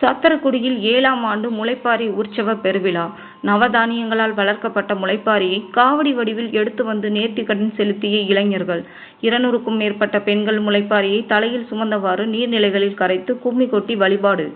சத்தரக்குடியில் ஏழாம் ஆண்டு முளைப்பாரி உற்சவ பெருவிழா. நவதானியங்களால் வளர்க்கப்பட்ட முளைப்பாரியை காவடி வடிவில் எடுத்து வந்து நேர்த்திக்கடன் செலுத்திய இளைஞர்கள். இருநூறுக்கும் மேற்பட்ட பெண்கள் முளைப்பாரியை தலையில் சுமந்தவாறு நீர்நிலைகளில் கரைத்து கும்மி கொட்டி வழிபாடு.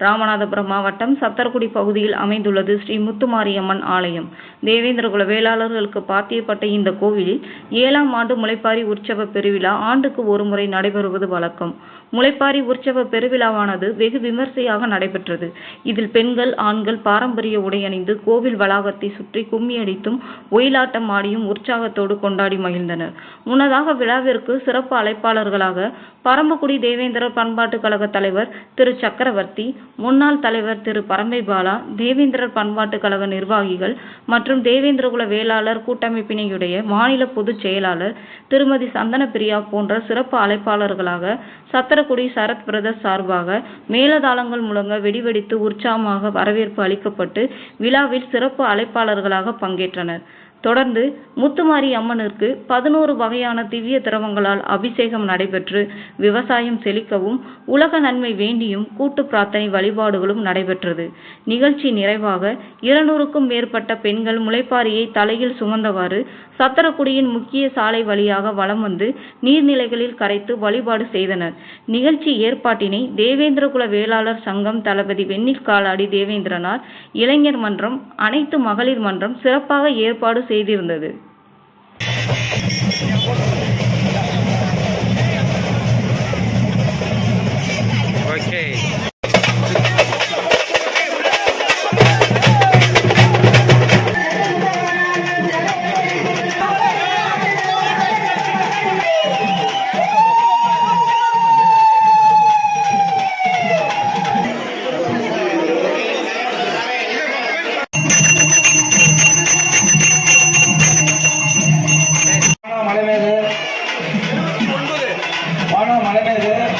ராமநாதபுரம் மாவட்டம் சத்தர்குடி பகுதியில் அமைந்துள்ளது ஸ்ரீ முத்துமாரியம்மன் ஆலயம். தேவேந்திரகுல வேளாளர்களுக்கு பாத்தியப்பட்ட இந்த கோவிலில் ஏழாம் ஆண்டு முளைப்பாரி உற்சவ பெருவிழா ஆண்டுக்கு ஒருமுறை நடைபெறுவது வழக்கம். முளைப்பாரி உற்சவ பெருவிழாவானது வெகு விமர்சையாக நடைபெற்றது. இதில் பெண்கள் ஆண்கள் பாரம்பரிய உடை அணிந்து கோவில் வளாகத்தை சுற்றி கும்மியடித்தும் ஒயிலாட்டம் ஆடியும் உற்சாகத்தோடு கொண்டாடி மகிழ்ந்தனர். முன்னதாக விழாவிற்கு சிறப்பு அழைப்பாளர்களாக பரமக்குடி தேவேந்திர பண்பாட்டுக் கழக தலைவர் திரு சக்கரவர்த்தி முன்னாள் தலைவர் திரு பரம்பை பாலா தேவேந்திரர் பண்பாட்டுக் கழக நிர்வாகிகள் மற்றும் தேவேந்திரகுல வேளாளர் கூட்டமைப்பினையுடைய மாநில பொதுச் செயலாளர் திருமதி சந்தன பிரியா போன்ற சிறப்பு அழைப்பாளர்களாக சத்திரக்குடி சரத் பிரதர்ஸ் சார்பாக மேலதாளங்கள் முழங்க வெடிவெடித்து உற்சாகமாக வரவேற்பு அளிக்கப்பட்டு விழாவில் சிறப்பு அழைப்பாளர்களாக பங்கேற்றனர். தொடர்ந்து முத்துமாரி அம்மனிற்கு பதினோரு வகையான திவ்ய திரவங்களால் அபிஷேகம் நடைபெற்று விவசாயம் செழிக்கவும் உலக நன்மை வேண்டியும் கூட்டு பிரார்த்தனை வழிபாடுகளும் நடைபெற்றது. நிகழ்ச்சி நிறைவாக இருநூறுக்கும் மேற்பட்ட பெண்கள் முளைப்பாரியை தலையில் சுமந்தவாறு சத்திரக்குடியின் முக்கிய சாலை வழியாக வலம் வந்து நீர்நிலைகளில் கரைத்து வழிபாடு செய்தனர். நிகழ்ச்சி ஏற்பாட்டினை தேவேந்திரகுல வேளாளர் சங்கம் தளபதி வெண்ணில் காலாடி தேவேந்திரனார் இளைஞர் மன்றம் அனைத்து மகளிர் மன்றம் சிறப்பாக ஏற்பாடு செய்திருந்தது. மழை பெய்யுது